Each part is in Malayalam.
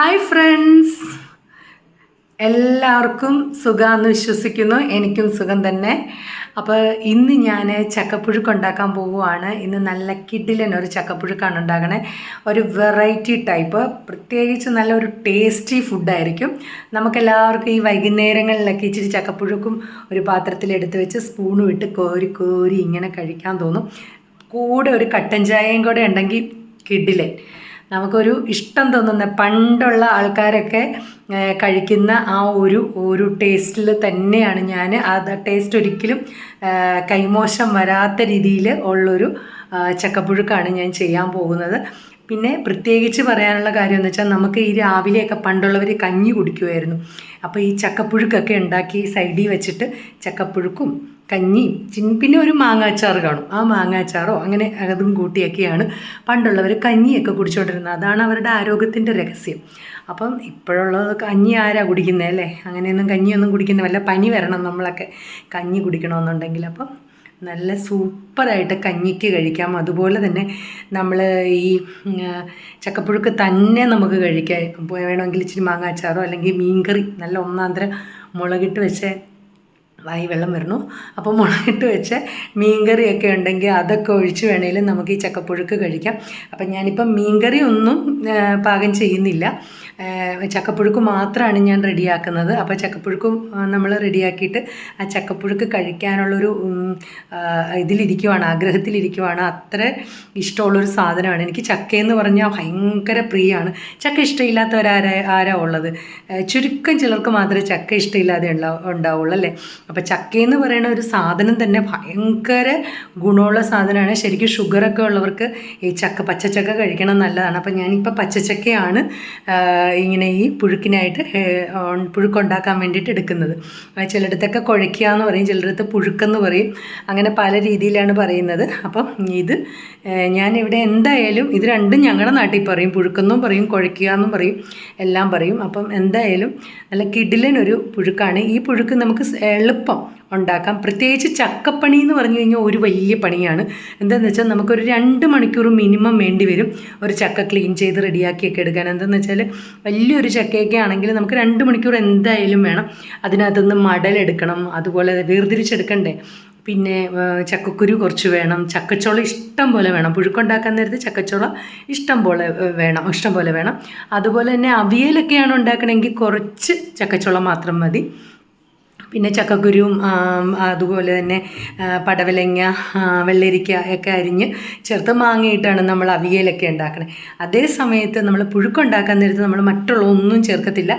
ഹായ് ഫ്രണ്ട്സ് എല്ലാവർക്കും സുഖമാണെന്ന് വിശ്വസിക്കുന്നു. എനിക്കും സുഖം തന്നെ. അപ്പോൾ ഇന്ന് ഞാൻ ചക്കപ്പുഴുക്ക് ഉണ്ടാക്കാൻ പോവുകയാണ് ഇന്ന് നല്ല കിഡിലൻ ഒരു ചക്കപ്പുഴുക്കാണ് ഉണ്ടാക്കണേ. ഒരു വെറൈറ്റി ടൈപ്പ് പ്രത്യേകിച്ച് നല്ലൊരു ടേസ്റ്റി ഫുഡായിരിക്കും നമുക്കെല്ലാവർക്കും ഈ വൈകുന്നേരങ്ങളിലൊക്കെ ഇച്ചിരി ചക്കപ്പുഴുക്കും ഒരു പാത്രത്തിൽ എടുത്ത് വെച്ച് സ്പൂണും ഇട്ട് കോരി കോരി ഇങ്ങനെ കഴിക്കാൻ തോന്നും. കൂടെ ഒരു കട്ടൻ ചായയും കൂടെ ഉണ്ടെങ്കിൽ കിഡിലൻ നമുക്കൊരു ഇഷ്ടം തോന്നുന്ന പണ്ടുള്ള ആൾക്കാരൊക്കെ കഴിക്കുന്ന ആ ഒരു ഒരു ടേസ്റ്റിൽ തന്നെയാണ് ഞാൻ അത് ടേസ്റ്റ് ഒരിക്കലും കൈമോശം വരാത്ത രീതിയിൽ ഉള്ളൊരു ആ, ചക്കപ്പുഴുക്കാണ് ഞാൻ ചെയ്യാൻ പോകുന്നത്. പിന്നെ പ്രത്യേകിച്ച് പറയാനുള്ള കാര്യം എന്ന് വെച്ചാൽ നമുക്ക് ഈ രാവിലെയൊക്കെ പണ്ടുള്ളവർ കഞ്ഞി കുടിക്കുമായിരുന്നു അപ്പോൾ ഈ ചക്കപ്പുഴുക്കൊക്കെ ഉണ്ടാക്കി സൈഡിൽ വെച്ചിട്ട് ചക്കപ്പുഴുക്കും കഞ്ഞിയും ചിൻ- പിന്നെ ഒരു മാങ്ങാച്ചാർ കാണും. ആ മാങ്ങാച്ചാറോ അങ്ങനെ അതും കൂട്ടിയൊക്കെയാണ് പണ്ടുള്ളവർ കഞ്ഞിയൊക്കെ കുടിച്ചുകൊണ്ടിരുന്നത് അതാണ് അവരുടെ ആരോഗ്യത്തിന്റെ രഹസ്യം. അപ്പം ഇപ്പോഴുള്ളത് കഞ്ഞി ആരാ കുടിക്കുന്നത് അല്ലേ? അങ്ങനെയൊന്നും കഞ്ഞിയൊന്നും കുടിക്കുന്ന വല്ല പനി വരണം നമ്മളൊക്കെ. കഞ്ഞി കുടിക്കണമെന്നുണ്ടെങ്കിൽ അപ്പം നല്ല സൂപ്പറായിട്ട് കഞ്ഞിക്ക് കഴിക്കാം. അതുപോലെ തന്നെ നമ്മൾ ഈ ചക്കപ്പുഴുക്ക് തന്നെ നമുക്ക് കഴിക്കാം. വേണമെങ്കിൽ ഇച്ചിരി മാങ്ങാച്ചാറോ അല്ലെങ്കിൽ മീൻകറി നല്ല ഒന്നാന്തരം മുളകിട്ട് വെച്ച വായി വെള്ളം വരണു അപ്പോൾ മുളകിട്ട് വെച്ച മീൻകറിയൊക്കെ ഉണ്ടെങ്കിൽ അതൊക്കെ ഒഴിച്ച് വേണേലും നമുക്ക് ഈ ചക്കപ്പുഴുക്ക് കഴിക്കാം. അപ്പം ഞാനിപ്പം മീൻകറി ഒന്നും പാകം ചെയ്യുന്നില്ല. ചക്കപ്പുഴുക്ക് മാത്രമാണ് ഞാൻ റെഡിയാക്കുന്നത്. അപ്പോൾ ചക്കപ്പുഴുക്കും നമ്മൾ റെഡിയാക്കിയിട്ട് ആ ചക്കപ്പുഴുക്ക് കഴിക്കാനുള്ളൊരു ഇതിലിരിക്കുവാണ് ആഗ്രഹത്തിലിരിക്കുവാണ്. അത്ര ഇഷ്ടമുള്ളൊരു സാധനമാണ്. എനിക്ക് ചക്കയെന്ന് പറഞ്ഞാൽ ഭയങ്കര പ്രിയമാണ്. ചക്ക ഇഷ്ടമില്ലാത്തവരാരാ ആരാ ഉള്ളത്? ചുരുക്കം ചിലർക്ക് മാത്രമേ ചക്ക ഇഷ്ടമില്ലാതെ ഉണ്ടാവുള്ളൂ അല്ലേ? അപ്പോൾ ചക്കയെന്ന് പറയുന്ന ഒരു സാധനം തന്നെ ഭയങ്കര ഗുണമുള്ള സാധനമാണ്. ശരിക്കും ഷുഗറൊക്കെ ഉള്ളവർക്ക് ഈ ചക്ക പച്ചച്ചക്ക കഴിക്കണം നല്ലതാണ്. അപ്പോൾ ഞാനിപ്പോൾ പച്ചച്ചക്കയാണ് ഇങ്ങനെ ഈ പുഴുക്കിനായിട്ട് പുഴുക്കുണ്ടാക്കാൻ വേണ്ടിയിട്ട് എടുക്കുന്നത്. ചിലയിടത്തൊക്കെ കുഴയ്ക്കുക എന്ന് പറയും ചിലയിടത്ത് പുഴുക്കെന്ന് പറയും. അങ്ങനെ പല രീതിയിലാണ് പറയുന്നത്. അപ്പം ഇത് ഞാൻ ഇവിടെ എന്തായാലും ഇത് രണ്ടും ഞങ്ങളുടെ നാട്ടിൽ പറയും. പുഴുക്കെന്നും പറയും കുഴയ്ക്കുക എന്നും പറയും എല്ലാം പറയും. അപ്പം എന്തായാലും നല്ല കിടിലൻ ഒരു പുഴുക്കാണ്. ഈ പുഴുക്ക് നമുക്ക് സ് എളുപ്പം ഉണ്ടാക്കാം. പ്രത്യേകിച്ച് ചക്കപ്പണി എന്ന് പറഞ്ഞു കഴിഞ്ഞാൽ ഒരു വലിയ പണിയാണ്. എന്താണെന്ന് വെച്ചാൽ നമുക്കൊരു രണ്ട് മണിക്കൂർ മിനിമം വേണ്ടി വരും ഒരു ചക്ക ക്ലീൻ ചെയ്ത് റെഡിയാക്കിയൊക്കെ എടുക്കാൻ. എന്താണെന്ന് വെച്ചാൽ വലിയൊരു ചക്കയൊക്കെ ആണെങ്കിൽ നമുക്ക് രണ്ട് മണിക്കൂർ എന്തായാലും വേണം. അതിനകത്തുനിന്ന് മടലെടുക്കണം അതുപോലെ വേർതിരിച്ചെടുക്കണ്ടേ. പിന്നെ ചക്കക്കുരു കുറച്ച് വേണം ചക്കച്ചോള ഇഷ്ടം പോലെ വേണം. പുഴുക്കുണ്ടാക്കാൻ നേരത്ത് ചക്കച്ചോള ഇഷ്ടം പോലെ വേണം ഇഷ്ടം പോലെ വേണം. അതുപോലെ തന്നെ അവിയലൊക്കെയാണ് ഉണ്ടാക്കണമെങ്കിൽ കുറച്ച് ചക്കച്ചോള മാത്രം മതി. പിന്നെ ചക്കക്കുരുവും അതുപോലെ തന്നെ പടവലങ്ങ വെള്ളരിക്ക ഒക്കെ അരിഞ്ഞ് ചേർത്ത് മാങ്ങയിട്ടാണ് നമ്മൾ അവിയലൊക്കെ ഉണ്ടാക്കണത് അതേ സമയത്ത് നമ്മൾ പുഴുക്കുണ്ടാക്കാൻ നേരത്ത് നമ്മൾ മറ്റുള്ള ഒന്നും ചേർക്കത്തില്ല.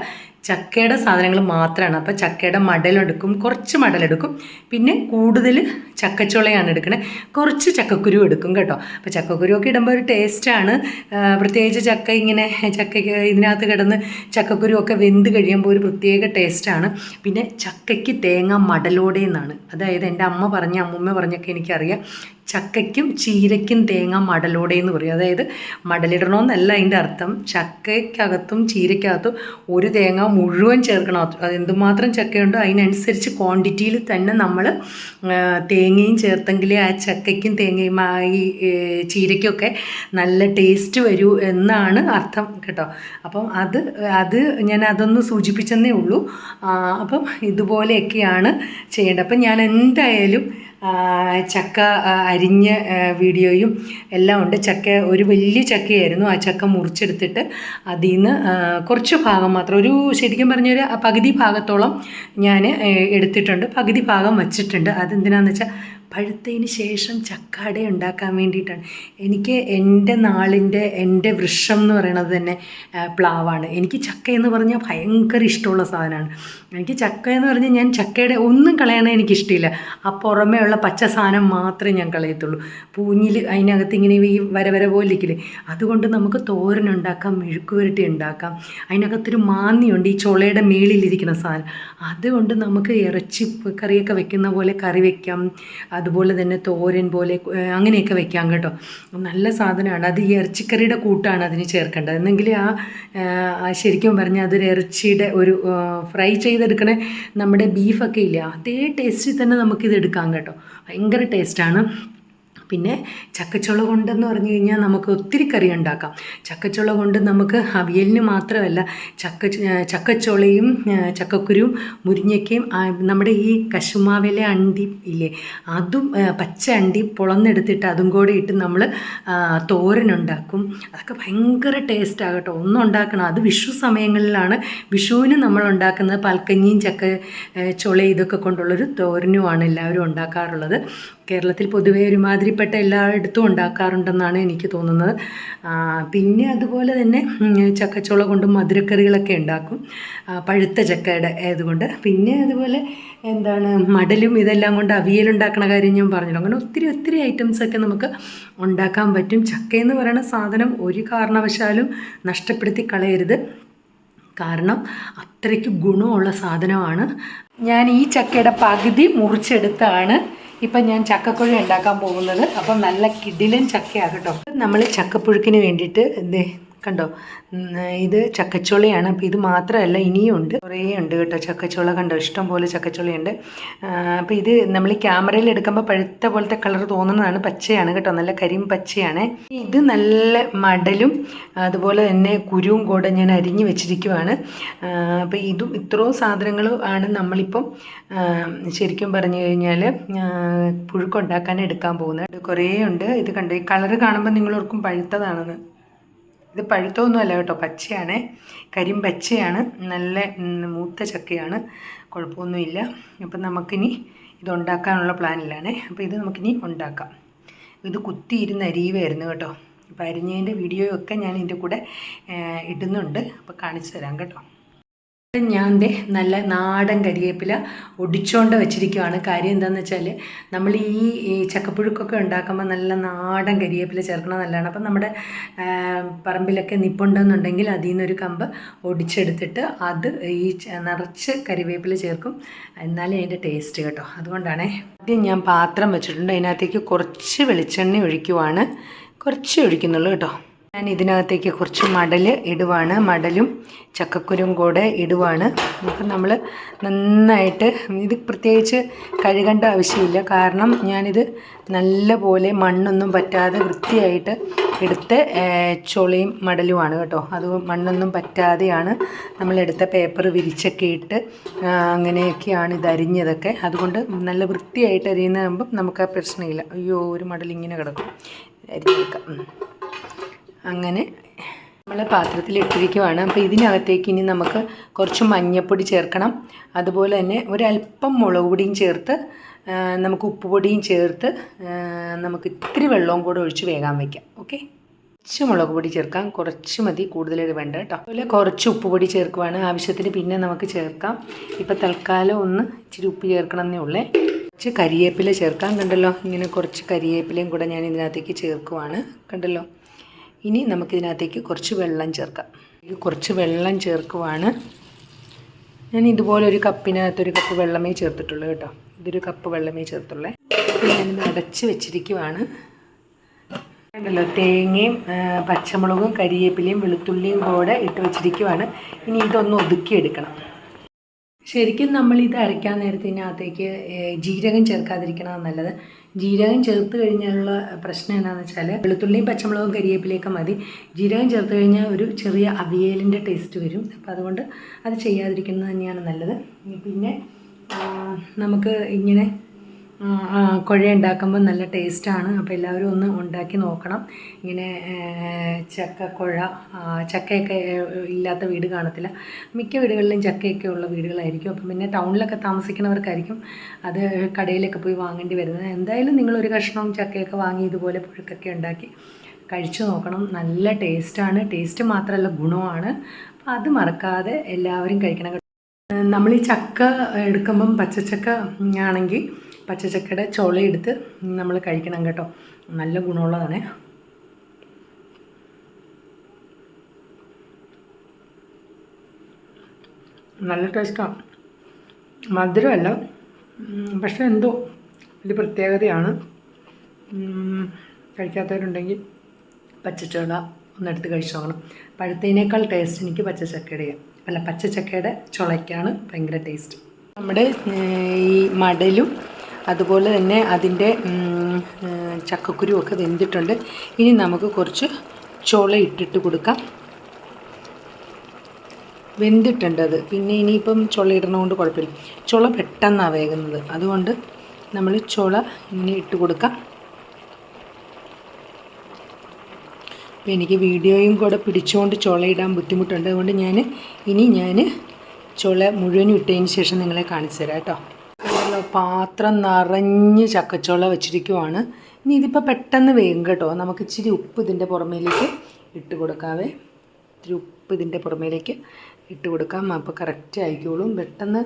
ചക്കയുടെ സാധനങ്ങൾ മാത്രമാണ് അപ്പോൾ ചക്കയുടെ മടലെടുക്കും കുറച്ച് മടലെടുക്കും. പിന്നെ കൂടുതൽ ചക്കച്ചുളയാണ് എടുക്കണേ. കുറച്ച് ചക്കക്കുരു എടുക്കും കേട്ടോ. അപ്പോൾ ചക്കക്കുരു ഒക്കെ ഇടുമ്പോൾ ഒരു ടേസ്റ്റാണ് പ്രത്യേകിച്ച് ചക്ക ഇങ്ങനെ ചക്കയ്ക്ക് ഇതിനകത്ത് കിടന്ന് ചക്കക്കുരു ഒക്കെ വെന്ത് കഴിയുമ്പോൾ ഒരു പ്രത്യേക ടേസ്റ്റാണ് പിന്നെ ചക്കയ്ക്ക് തേങ്ങ മടലോടെ എന്നാണ്. അതായത് എന്റെ അമ്മ പറഞ്ഞ അമ്മൂമ്മ പറഞ്ഞൊക്കെ എനിക്കറിയാം. ചക്കയ്ക്കും ചീരയ്ക്കും തേങ്ങ മടലോടെ എന്ന് പറയും. അതായത് മടലിടണമെന്നല്ല അതിന്റെ അർത്ഥം. ചക്കയ്ക്കകത്തും ചീരയ്ക്കകത്തും ഒരു തേങ്ങ മുഴുവൻ ചേർക്കണം. എന്തുമാത്രം ചക്കയുണ്ടോ അതിനനുസരിച്ച് ക്വാണ്ടിറ്റിയിൽ തന്നെ നമ്മൾ തേങ്ങയും ചേർത്തെങ്കിലേ ആ ചക്കയ്ക്കും തേങ്ങയും ഈ ചീരയ്ക്കൊക്കെ നല്ല ടേസ്റ്റ് വരൂ എന്നാണ് അർത്ഥം കേട്ടോ. അപ്പം അത് അത് ഞാൻ അതൊന്ന് സൂചിപ്പിച്ചെന്നേ ഉള്ളൂ. അപ്പം ഇതുപോലെയൊക്കെയാണ് ചെയ്യേണ്ടത്. അപ്പം ഞാൻ എന്തായാലും ചക്ക അരിഞ്ഞ വീഡിയോയും എല്ലാം ഉണ്ട്. ചക്ക ഒരു വലിയ ചക്കയായിരുന്നു. ആ ചക്ക മുറിച്ചെടുത്തിട്ട് അതിൽ നിന്ന് കുറച്ച് ഭാഗം മാത്രം ഒരു ശരിക്കും പറഞ്ഞൊരു പകുതി ഭാഗത്തോളം ഞാൻ എടുത്തിട്ടുണ്ട്. പകുതി ഭാഗം വച്ചിട്ടുണ്ട്. അതെന്തിനാണെന്ന് വെച്ചാൽ പഴുത്തതിന് ശേഷം ചക്കാട ഉണ്ടാക്കാൻ വേണ്ടിയിട്ടാണ്. എനിക്ക് എന്റെ നാളിന്റെ എന്റെ വൃക്ഷം എന്ന് പറയുന്നത് തന്നെ പ്ലാവാണ്. എനിക്ക് ചക്ക എന്ന് പറഞ്ഞാൽ ഭയങ്കര ഇഷ്ടമുള്ള സാധനമാണ്. എനിക്ക് ചക്ക എന്ന് പറഞ്ഞാൽ ഞാൻ ചക്കയുടെ ഒന്നും കളയാനേ എനിക്കിഷ്ടമില്ല. ആ പുറമേ ഉള്ള പച്ച സാധനം മാത്രമേ ഞാൻ കളയത്തുള്ളൂ. പൂഞ്ഞിൽ അതിനകത്ത് ഇങ്ങനെ ഈ വര വര പോലെ ഇരിക്കില്ലേ? അതുകൊണ്ട് നമുക്ക് തോരൻ ഉണ്ടാക്കാം മെഴുക്ക് പുരട്ടി ഉണ്ടാക്കാം. അതിനകത്തൊരു മാന്നിയുണ്ട് ഈ ചുളയുടെ മേളിലിരിക്കുന്ന സാധനം. അതുകൊണ്ട് നമുക്ക് ഇറച്ചി കറിയൊക്കെ വെക്കുന്ന പോലെ കറി വെക്കാം. അതുപോലെ തന്നെ തോരൻ പോലെ അങ്ങനെയൊക്കെ വെക്കാം കേട്ടോ. നല്ല സാധനമാണ്. അത് ഈ ഇറച്ചിക്കറിയുടെ കൂട്ടാണ് അതിന് ചേർക്കേണ്ടത്. എന്നെങ്കിൽ ആ ശരിക്കും പറഞ്ഞാൽ അതൊരു ഇറച്ചിയുടെ ഒരു ഫ്രൈ ചെയ്തെടുക്കണേ നമ്മുടെ ബീഫൊക്കെ ഇല്ല അതേ ടേസ്റ്റിൽ തന്നെ നമുക്കിത് എടുക്കാം കേട്ടോ. ഭയങ്കര ടേസ്റ്റാണ് പിന്നെ ചക്കച്ചുള കൊണ്ടെന്ന് പറഞ്ഞു കഴിഞ്ഞാൽ നമുക്ക് ഒത്തിരി കറി ഉണ്ടാക്കാം. ചക്കച്ചുള കൊണ്ട് നമുക്ക് അവിയലിന് മാത്രമല്ല ചക്ക ചക്കച്ചുളയും ചക്കക്കുരുവും മുരിങ്ങയ്ക്കയും നമ്മുടെ ഈ കശുമാവിലെ അണ്ടി ഇല്ലേ അതും പച്ച അണ്ടി പൊളന്നെടുത്തിട്ട് അതും കൂടെ ഇട്ട് നമ്മൾ തോരനുണ്ടാക്കും. അതൊക്കെ ഭയങ്കര ടേസ്റ്റ് കേട്ടോ. ഒന്നും ഉണ്ടാക്കണം. അത് വിഷു സമയങ്ങളിലാണ് വിഷുവിന് നമ്മൾ ഉണ്ടാക്കുന്നത്. പൽക്കഞ്ഞിയും ചക്ക ചുള ഇതൊക്കെ കൊണ്ടുള്ളൊരു തോരനുമാണ് എല്ലാവരും ഉണ്ടാക്കാറുള്ളത്. കേരളത്തിൽ പൊതുവേ ഒരുമാതിരിപ്പെട്ട എല്ലായിടത്തും ഉണ്ടാക്കാറുണ്ടെന്നാണ് എനിക്ക് തോന്നുന്നത്. പിന്നെ അതുപോലെ തന്നെ ചക്കച്ചോള കൊണ്ടും മധുരക്കറികളൊക്കെ ഉണ്ടാക്കും. പഴുത്ത ചക്കയുടെ ആയതുകൊണ്ട്. പിന്നെ അതുപോലെ എന്താണ് മടലും ഇതെല്ലാം കൊണ്ട് അവിയലുണ്ടാക്കണ കാര്യം ഞാൻ പറഞ്ഞല്ലോ. അങ്ങനെ ഒത്തിരി ഒത്തിരി ഐറ്റംസൊക്കെ നമുക്ക് ഉണ്ടാക്കാൻ പറ്റും. ചക്കയെന്ന് പറയുന്ന സാധനം ഒരു കാരണവശാലും നഷ്ടപ്പെടുത്തി കളയരുത്. കാരണം അത്രയ്ക്ക് ഗുണമുള്ള സാധനമാണ്. ഞാൻ ഈ ചക്കയുടെ പകുതി മുറിച്ചെടുത്താണ്. ഇപ്പം ഞാൻ ചക്കക്കുഴി ഉണ്ടാക്കാൻ പോകുന്നത്. അപ്പം നല്ല കിടിലൻ ചക്കയാണ് കേട്ടോ നമ്മൾ ചക്കപ്പുഴുക്കിന് വേണ്ടിയിട്ട് എന്തേ കണ്ടോ? ഇത് ചക്കച്ചുളയാണ്. അപ്പോൾ ഇത് മാത്രമല്ല ഇനിയും ഉണ്ട്. കുറേ ഉണ്ട് കേട്ടോ ചക്കച്ചുള കണ്ടോ? ഇഷ്ടം പോലെ ചക്കച്ചുളയുണ്ട്. അപ്പോൾ ഇത് നമ്മൾ ക്യാമറയിൽ എടുക്കുമ്പോൾ പഴുത്ത പോലത്തെ കളർ തോന്നുന്നതാണ്. പച്ചയാണ് കേട്ടോ. നല്ല കരിയും പച്ചയാണ്. ഇത് നല്ല മടലും അതുപോലെ തന്നെ കുരുവും കൂടെ ഞാൻ അരിഞ്ഞ് വെച്ചിരിക്കുവാണ്. അപ്പോൾ ഇതും ഇത്രയും സാധനങ്ങളും ആണ് നമ്മളിപ്പം ശരിക്കും പറഞ്ഞു കഴിഞ്ഞാൽ പുഴുക്കുണ്ടാക്കാൻ എടുക്കാൻ പോകുന്നത്. കുറേ ഉണ്ട്. ഇത് കണ്ടോ? ഈ കളറ് കാണുമ്പോൾ നിങ്ങളോർക്കും പഴുത്തതാണെന്ന്. ഇത് പഴുത്തമൊന്നുമല്ല കേട്ടോ പച്ചയാണ്. കരിം പച്ചയാണ്. നല്ല മൂത്ത ചക്കയാണ്. കുഴപ്പമൊന്നുമില്ല. അപ്പം നമുക്കിനി ഇത് ഉണ്ടാക്കാനുള്ള പ്ലാനിലാണ്. അപ്പോൾ ഇത് നമുക്കിനി ഉണ്ടാക്കാം. ഇത് കുത്തിയിരുന്ന് അരിയുമായിരുന്നു കേട്ടോ. അപ്പോൾ അരിഞ്ഞതിന്റെ വീഡിയോയൊക്കെ ഞാൻ ഇതിന്റെ കൂടെ ഇടുന്നുണ്ട്. അപ്പോൾ കാണിച്ചു തരാം കേട്ടോ. ഞാൻ ദേ നല്ല നാടൻ കരിവേപ്പില ഒടിച്ചോണ്ട് വെച്ചിരിക്കുവാണ്. കാര്യം എന്താണെന്ന് വെച്ചാൽ നമ്മൾ ഈ ചക്കപ്പുഴുക്കൊക്കെ ഉണ്ടാക്കുമ്പോൾ നല്ല നാടൻ കരിവേപ്പില ചേർക്കണം നല്ലതാണ്. അപ്പം നമ്മുടെ പറമ്പിലൊക്കെ നിപ്പുണ്ടെന്നുണ്ടെങ്കിൽ അതിൽ നിന്നൊരു കമ്പ് ഒടിച്ചെടുത്തിട്ട് അത് ഈ നിറച്ച് കരിവേപ്പില ചേർക്കും. എന്നാലേ അതിന്റെ ടേസ്റ്റ് കേട്ടോ. അതുകൊണ്ടാണേ ആദ്യം ഞാൻ പാത്രം വെച്ചിട്ടുണ്ട്. അതിനകത്തേക്ക് കുറച്ച് വെളിച്ചെണ്ണ ഒഴിക്കുവാണ്. കുറച്ച് ഒഴിക്കുന്നുള്ളൂ കേട്ടോ. ഞാൻ ഇതിനകത്തേക്ക് കുറച്ച് മടൽ ഇടുവാണ്. മടലും ചക്കക്കുരും കൂടെ ഇടുവാണ്. അപ്പം നമ്മൾ നന്നായിട്ട് ഇത് പ്രത്യേകിച്ച് കഴുകേണ്ട ആവശ്യമില്ല. കാരണം ഞാനിത് നല്ല പോലെ മണ്ണൊന്നും പറ്റാതെ വൃത്തിയായിട്ട് എടുത്ത് ചുളയും മടലുമാണ് കേട്ടോ. അത് മണ്ണൊന്നും പറ്റാതെയാണ് നമ്മളെടുത്ത പേപ്പർ വിരിച്ചൊക്കെ ഇട്ട് അങ്ങനെയൊക്കെയാണ് ഇത് അരിഞ്ഞതൊക്കെ. അതുകൊണ്ട് നല്ല വൃത്തിയായിട്ട് അരിയുന്നതാകുമ്പം നമുക്ക് ആ പ്രശ്നമില്ല. അയ്യോ ഒരു മടൽ ഇങ്ങനെ കിടക്കും. അരിഞ്ഞെടുക്കാം. ഉം. അങ്ങനെ നമ്മൾ പാത്രത്തിൽ ഇട്ടിരിക്കുവാണ്. അപ്പോൾ ഇതിനകത്തേക്ക് ഇനി നമുക്ക് കുറച്ച് മഞ്ഞൾപ്പൊടി ചേർക്കണം. അതുപോലെ തന്നെ ഒരല്പം മുളക് പൊടിയും ചേർത്ത് നമുക്ക് ഉപ്പുപൊടിയും ചേർത്ത് നമുക്ക് ഇത്തിരി വെള്ളവും കൂടെ ഒഴിച്ച് വേകാൻ വയ്ക്കാം ഓക്കെ? കുറച്ച് മുളക് പൊടി ചേർക്കാം. കുറച്ച് മതി കൂടുതൽ വേണ്ട കേട്ടോ. അതുപോലെ കുറച്ച് ഉപ്പുപൊടി ചേർക്കുവാണ്. ആവശ്യത്തിന് പിന്നെ നമുക്ക് ചേർക്കാം. ഇപ്പോൾ തൽക്കാലം ഒന്ന് ഇച്ചിരി ഉപ്പ് ചേർക്കണം എന്നേ ഉള്ളേ. കുറച്ച് കരിയേപ്പില ചേർക്കാം. കണ്ടല്ലോ? ഇങ്ങനെ കുറച്ച് കരിയേപ്പിലയും കൂടെ ഞാൻ ഇതിനകത്തേക്ക് ചേർക്കുവാണ്. കണ്ടല്ലോ? ഇനി നമുക്കിതിനകത്തേക്ക് കുറച്ച് വെള്ളം ചേർക്കാം. കുറച്ച് വെള്ളം ചേർക്കുവാണ്. ഞാൻ ഇതുപോലെ ഒരു കപ്പിനകത്ത് ഒരു കപ്പ് വെള്ളമേ ചേർത്തിട്ടുള്ളൂ കേട്ടോ. ഇതൊരു കപ്പ് വെള്ളമേ ചേർത്തുള്ളേ. ഞാനിത് അടച്ച് വെച്ചിരിക്കുവാണ്. ഉണ്ടല്ലോ തേങ്ങയും പച്ചമുളകും കരിയേപ്പിലയും വെളുത്തുള്ളിയും കൂടെ ഇട്ട് വെച്ചിരിക്കുവാണ്. ഇനി ഇതൊന്ന് ഒതുക്കിയെടുക്കണം. ശരിക്കും നമ്മൾ ഇത് അരയ്ക്കാൻ ഏഹ്, ജീരകം ചേർക്കാതിരിക്കണതാണ് നല്ലത്. ജീരകം ചേർത്ത് കഴിഞ്ഞാലുള്ള പ്രശ്നം എന്താണെന്ന് വെച്ചാൽ വെളുത്തുള്ളിയും പച്ചമുളകും കരിയേപ്പിലേക്ക് മതി. ജീരകം ചേർത്ത് കഴിഞ്ഞാൽ ഒരു ചെറിയ അവിയലിന്റെ ടേസ്റ്റ് വരും. അപ്പോൾ അതുകൊണ്ട് അത് ചെയ്യാതിരിക്കുന്നത് തന്നെയാണ് നല്ലത്. പിന്നെ നമുക്ക് ഇങ്ങനെ കുഴ ഉണ്ടാക്കുമ്പോൾ നല്ല ടേസ്റ്റാണ്. അപ്പോൾ എല്ലാവരും ഒന്ന് ഉണ്ടാക്കി നോക്കണം. ഇങ്ങനെ ചക്ക ചക്കക്കുഴ ചക്കയൊക്കെ ഇല്ലാത്ത വീട് കാണത്തില്ല. മിക്ക വീടുകളിലും ചക്കയൊക്കെ ഉള്ള വീടുകളായിരിക്കും. അപ്പം പിന്നെ ടൗണിലൊക്കെ താമസിക്കുന്നവർക്കായിരിക്കും അത് കടയിലൊക്കെ പോയി വാങ്ങേണ്ടി വരുന്നത്. എന്തായാലും നിങ്ങളൊരു കഷ്ണവും ചക്കയൊക്കെ വാങ്ങി ഇതുപോലെ പുഴുക്കൊക്കെ ഉണ്ടാക്കി കഴിച്ചു നോക്കണം. നല്ല ടേസ്റ്റാണ്. ടേസ്റ്റ് മാത്രമല്ല ഗുണമാണ് അപ്പോൾ അത് മറക്കാതെ എല്ലാവരും കഴിക്കണം. നമ്മൾ ഈ ചക്ക എടുക്കുമ്പം പച്ചച്ചക്ക ആണെങ്കിൽ പച്ചച്ചക്കയുടെ ചുളയെടുത്ത് നമ്മൾ കഴിക്കണം കേട്ടോ. നല്ല ഗുണമുള്ളതാണ്. നല്ല ടേസ്റ്റാണ് മധുരമല്ല പക്ഷെ എന്തോ ഒരു പ്രത്യേകതയാണ്. കഴിക്കാത്തവരുണ്ടെങ്കിൽ പച്ചച്ചോള ഒന്നെടുത്ത് കഴിച്ചു നോക്കണം. പഴുത്തതിനേക്കാൾ ടേസ്റ്റ് എനിക്ക് പച്ചച്ചക്കയുടെ അല്ല പച്ചച്ചക്കയുടെ ചുളയ്ക്കാണ് ഭയങ്കര ടേസ്റ്റ് നമ്മുടെ ഈ മടലും അതുപോലെ തന്നെ അതിന്റെ ചക്കക്കുരുവൊക്കെ വെന്തിട്ടുണ്ട്. ഇനി നമുക്ക് കുറച്ച് ചോള ഇട്ടിട്ട് കൊടുക്കാം. വെന്തിട്ടുണ്ട് അത്. പിന്നെ ഇനിയിപ്പം ചുള ഇടണതുകൊണ്ട് കുഴപ്പമില്ല. ചുള പെട്ടെന്നാണ് വേകുന്നത്. അതുകൊണ്ട് നമ്മൾ ചുള ഇങ്ങനെ ഇട്ട് കൊടുക്കാം. അപ്പോൾ എനിക്ക് വീഡിയോയും കൂടെ പിടിച്ചുകൊണ്ട് ചോള ഇടാൻ ബുദ്ധിമുട്ടുണ്ട്. അതുകൊണ്ട് ഞാൻ ഇനി ഞാൻ ചുള മുഴുവനും ഇട്ടതിന് ശേഷം നിങ്ങളെ കാണിച്ചു തരാം കേട്ടോ. പാത്രം നിറഞ്ഞ് ചക്കച്ചോള വെച്ചിരിക്കുവാണ്. ഇനി ഇതിപ്പോൾ പെട്ടെന്ന് വേഗം കേട്ടോ. നമുക്ക് ഇച്ചിരി ഉപ്പ് ഇതിന്റെ പുറമേലേക്ക് ഇട്ട് കൊടുക്കാവേ. ഇത്തിരി ഉപ്പ് ഇതിന്റെ പുറമേലേക്ക് ഇട്ട് കൊടുക്കാം. അപ്പോൾ കറക്റ്റ് ആയിക്കോളും. പെട്ടെന്ന്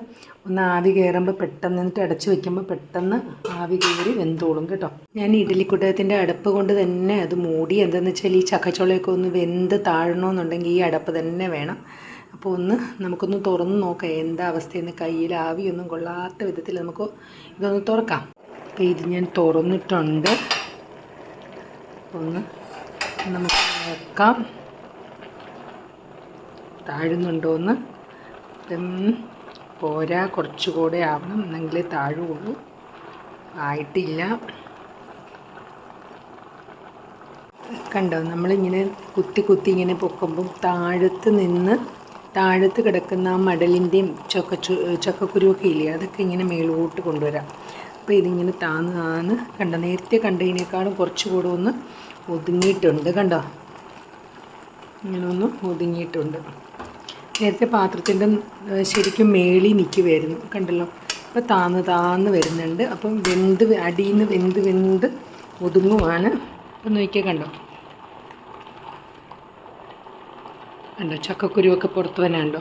ഒന്ന് ആവി കയറുമ്പോൾ പെട്ടെന്ന് എന്നിട്ട് അടച്ച് വെക്കുമ്പോൾ പെട്ടെന്ന് ആവി കയറി വെന്തോളും കേട്ടോ. ഞാൻ ഇഡലിക്കുട്ടകത്തിന്റെ അടപ്പ് കൊണ്ട് തന്നെ അത് മൂടി എന്താണെന്ന് വെച്ചാൽ ഈ ചക്കച്ചുളയൊക്കെ ഒന്ന് വെന്ത് താഴണമെന്നുണ്ടെങ്കിൽ ഈ അടപ്പ് തന്നെ വേണം. അപ്പോൾ ഒന്ന് നമുക്കൊന്ന് തുറന്ന് നോക്കാം. എന്താ അവസ്ഥയെന്ന് കയ്യിൽ ആവിയൊന്നും കൊള്ളാത്ത വിധത്തിൽ നമുക്ക് ഇതൊന്ന് തുറക്കാം. അപ്പോൾ ഇത് ഞാൻ തുറന്നിട്ടുണ്ട്. ഒന്ന് നമുക്ക് നോക്കാം താഴുന്നുണ്ടോയെന്ന് ഉം, പോരാ കുറച്ചുകൂടെ ആവണം. എന്നെങ്കിലേ താഴുള്ളൂ ആയിട്ടില്ല. കണ്ടോ നമ്മളിങ്ങനെ കുത്തി കുത്തി ഇങ്ങനെ പൊക്കുമ്പം താഴത്ത് നിന്ന് താഴത്ത് കിടക്കുന്ന ആ മടലിന്റെയും ചക്ക ചക്കക്കുരുവൊക്കെ ഇല്ലേ? അതൊക്കെ ഇങ്ങനെ മേലോട്ട് കൊണ്ടുവരാം. അപ്പോൾ ഇതിങ്ങനെ താന്ന് താന്ന് കണ്ട നേരത്തെ കണ്ടതിനേക്കാളും കുറച്ചുകൂടെ ഒന്ന് ഒതുങ്ങിയിട്ടുണ്ട് കണ്ടോ? ഇങ്ങനെ ഒന്ന് ഒതുങ്ങിയിട്ടുണ്ട്. നേരത്തെ പാത്രത്തിന്റെ ശരിക്കും മേളി നിൽക്കുമായിരുന്നു കണ്ടല്ലോ? അപ്പോൾ താന്ന് താന്ന് വരുന്നുണ്ട്. അപ്പം വെന്ത് അടിയിൽ നിന്ന് വെന്ത് വെന്ത് ഒതുങ്ങുവാണ്. ഒന്ന് നോക്കിയാൽ കണ്ടോ? കണ്ടോ ചക്കക്കുരുവൊക്കെ പുറത്ത് തന്നെ ഉണ്ടോ?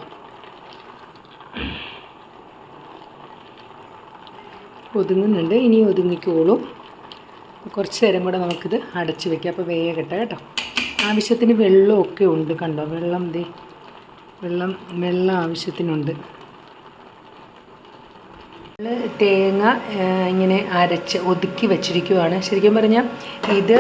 ഒതുങ്ങുന്നുണ്ട് ഇനി ഒതുങ്ങിക്കോളും. കുറച്ച് നേരം കൂടെ നമുക്കിത് അടച്ച് വെക്കാം. അപ്പോൾ വേഗട്ടെ കേട്ടോ. ആവശ്യത്തിന് വെള്ളമൊക്കെ ഉണ്ട് കണ്ടോ? വെള്ളം ദേ വെള്ളം വെള്ളം ആവശ്യത്തിനുണ്ട്. തേങ്ങ ഇങ്ങനെ അരച്ച് ഒതുക്കി വെച്ചിരിക്കുവാണ്. ശരിക്കും പറഞ്ഞാൽ ഇത്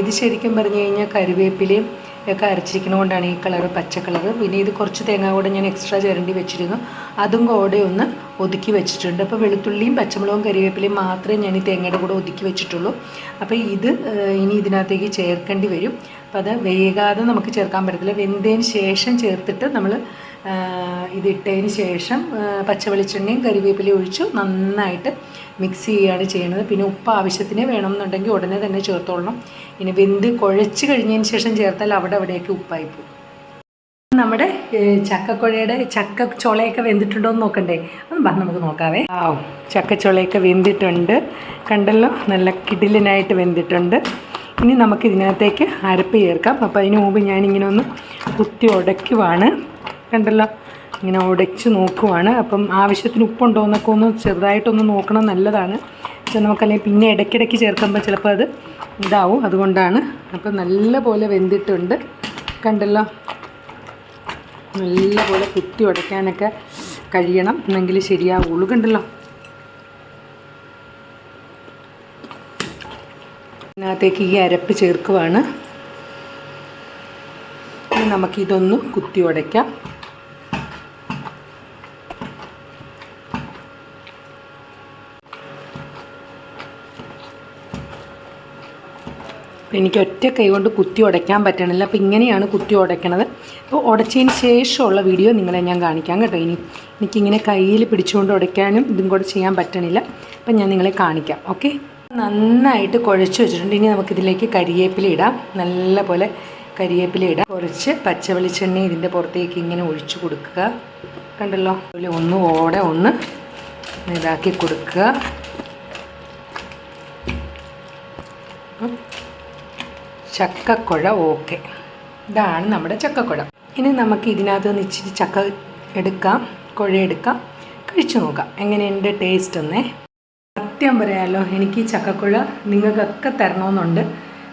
ഇത് ശരിക്കും പറഞ്ഞു കഴിഞ്ഞാൽ കറിവേപ്പിലയും ഒക്കെ അരച്ചിരിക്കുന്നതുകൊണ്ടാണ് ഈ കളർ പച്ച കളർ. പിന്നെ ഇത് കുറച്ച് തേങ്ങ കൂടെ ഞാൻ എക്സ്ട്രാ ചിരണ്ടി വെച്ചിരുന്നു. അതും കൂടെ ഒന്ന് ഒതുക്കി വെച്ചിട്ടുണ്ട്. അപ്പോൾ വെളുത്തുള്ളിയും പച്ചമുളകും കരിവേപ്പിലയും മാത്രമേ ഞാൻ ഈ തേങ്ങയുടെ കൂടെ ഒതുക്കി വെച്ചിട്ടുള്ളൂ. അപ്പോൾ ഇത് ഇനി ഇതിനകത്തേക്ക് ചേർക്കേണ്ടി വരും. അപ്പോൾ അത് വേകാതെ നമുക്ക് ചേർക്കാൻ പറ്റത്തില്ല. വെന്തതിന് ശേഷം ചേർത്തിട്ട് നമ്മൾ ഇതിട്ടതിന് ശേഷം പച്ചവെളിച്ചെണ്ണയും പച്ച വെളിച്ചെണ്ണയും കരിവേപ്പിലയും ഒഴിച്ചു നന്നായിട്ട് മിക്സ് ചെയ്യുകയാണ് ചെയ്യുന്നത്. പിന്നെ ഉപ്പ് ആവശ്യത്തിന് വേണമെന്നുണ്ടെങ്കിൽ ഉടനെ തന്നെ ചേർത്തോളണം. ഇനി വെന്ത് കുഴച്ച് കഴിഞ്ഞതിന് ശേഷം ചേർത്താൽ അവിടെ അവിടെയൊക്കെ ഉപ്പായി പോകും. നമ്മുടെ ചക്കക്കുഴയുടെ ചക്ക ചുളയൊക്കെ വെന്തിട്ടുണ്ടോ എന്ന് നോക്കണ്ടേ? ഒന്ന് ബാ നമുക്ക് നോക്കാവേ. ആ ചക്കച്ചുളയൊക്കെ വെന്തിട്ടുണ്ട്. കണ്ടല്ലോ നല്ല കിടിലനായിട്ട് വെന്തിട്ടുണ്ട്. ഇനി നമുക്ക് ഇതിനകത്തേക്ക് അരപ്പ് ചേർക്കാം. അപ്പോൾ അതിന് മുമ്പ് ഞാനിങ്ങനെ ഒന്ന് കുത്തി ഉടയ്ക്കുവാണ്. കണ്ടല്ലോ ഇങ്ങനെ ഉടച്ച് നോക്കുവാണ്. അപ്പം ആവശ്യത്തിന് ഉപ്പുണ്ടോ എന്നൊക്കെ ഒന്ന് ചെറുതായിട്ടൊന്ന് നോക്കണം. നല്ലതാണ്. നമുക്കല്ലെങ്കിൽ പിന്നെ ഇടയ്ക്കിടയ്ക്ക് ചേർക്കുമ്പോൾ ചിലപ്പോൾ അത് ഇതാവും. അതുകൊണ്ടാണ് അപ്പം നല്ല പോലെ വെന്തിട്ടുണ്ട്. കണ്ടല്ലോ? നല്ല പോലെ കുത്തി ഉടയ്ക്കാനൊക്കെ കഴിയണം. എന്നെങ്കിൽ ശരിയാവുള്ളൂ. കണ്ടല്ലോ? ഇതിനകത്തേക്ക് ഈ അരപ്പ് ചേർക്കുവാണ്. നമുക്കിതൊന്ന് കുത്തി ഉടയ്ക്കാം. എനിക്ക് ഒറ്റ കൈ കൊണ്ട് കുത്തി ഉടയ്ക്കാൻ പറ്റണില്ല. അപ്പോൾ ഇങ്ങനെയാണ് കുത്തി ഉടയ്ക്കണത്. അപ്പോൾ ഉടച്ചതിന് ശേഷമുള്ള വീഡിയോ നിങ്ങളെ ഞാൻ കാണിക്കാം കേട്ടോ. ഇനി എനിക്കിങ്ങനെ കയ്യിൽ പിടിച്ചുകൊണ്ട് ഉടയ്ക്കാനും ഇതും കൂടെ ചെയ്യാൻ പറ്റണില്ല. അപ്പം ഞാൻ നിങ്ങളെ കാണിക്കാം. ഓക്കെ? നന്നായിട്ട് കുഴച്ച് വെച്ചിട്ടുണ്ട്. ഇനി നമുക്കിതിലേക്ക് കരിയേപ്പില ഇടാം. നല്ല പോലെ കരിവേപ്പില ഇടാം. കുറച്ച് പച്ച വെളിച്ചെണ്ണ ഇതിന്റെ പുറത്തേക്ക് ഇങ്ങനെ ഒഴിച്ചു കൊടുക്കുക. കണ്ടല്ലോ? അതുപോലെ ഒന്ന് ഓടെ ഒന്ന് ഇതാക്കി കൊടുക്കുക. ചക്കക്കുഴ ഓക്കെ. ഇതാണ് നമ്മുടെ ചക്കക്കുഴ. ഇനി നമുക്ക് ഇതിനകത്ത് നിന്ന് ഇച്ചിരി ചക്ക എടുക്കാം കുഴ എടുക്കാം കഴിച്ചു നോക്കാം. എങ്ങനെയുണ്ട് ടേസ്റ്റ് എന്നേ? സത്യം പറയാമല്ലോ എനിക്ക് ഈ ചക്കക്കുഴ നിങ്ങൾക്കൊക്കെ തരണമെന്നുണ്ട്.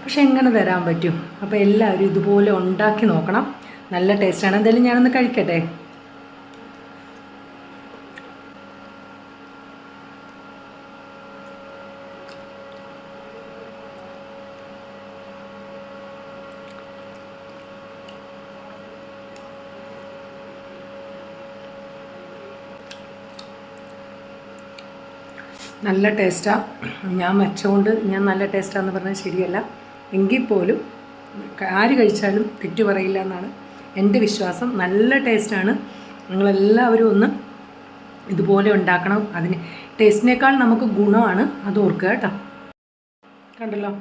പക്ഷെ എങ്ങനെ തരാൻ പറ്റും? അപ്പോൾ എല്ലാവരും ഇതുപോലെ ഉണ്ടാക്കി നോക്കണം. നല്ല ടേസ്റ്റാണ് എന്തായാലും ഞാനൊന്ന് കഴിക്കട്ടെ? നല്ല ടേസ്റ്റാണ് ഞാൻ വെച്ചുകൊണ്ട് ഞാൻ നല്ല ടേസ്റ്റാന്ന് പറഞ്ഞാൽ ശരിയല്ല. എങ്കിൽ പോലും ആര് കഴിച്ചാലും തെറ്റു പറയില്ല എന്നാണ് എന്റെ വിശ്വാസം. നല്ല ടേസ്റ്റാണ് നിങ്ങളെല്ലാവരും ഒന്ന് ഇതുപോലെ ഉണ്ടാക്കണം. അതിന് ടേസ്റ്റിനേക്കാൾ നമുക്ക് ഗുണമാണ്. അത് ഓർക്കുക കേട്ടോ. കണ്ടല്ലോ?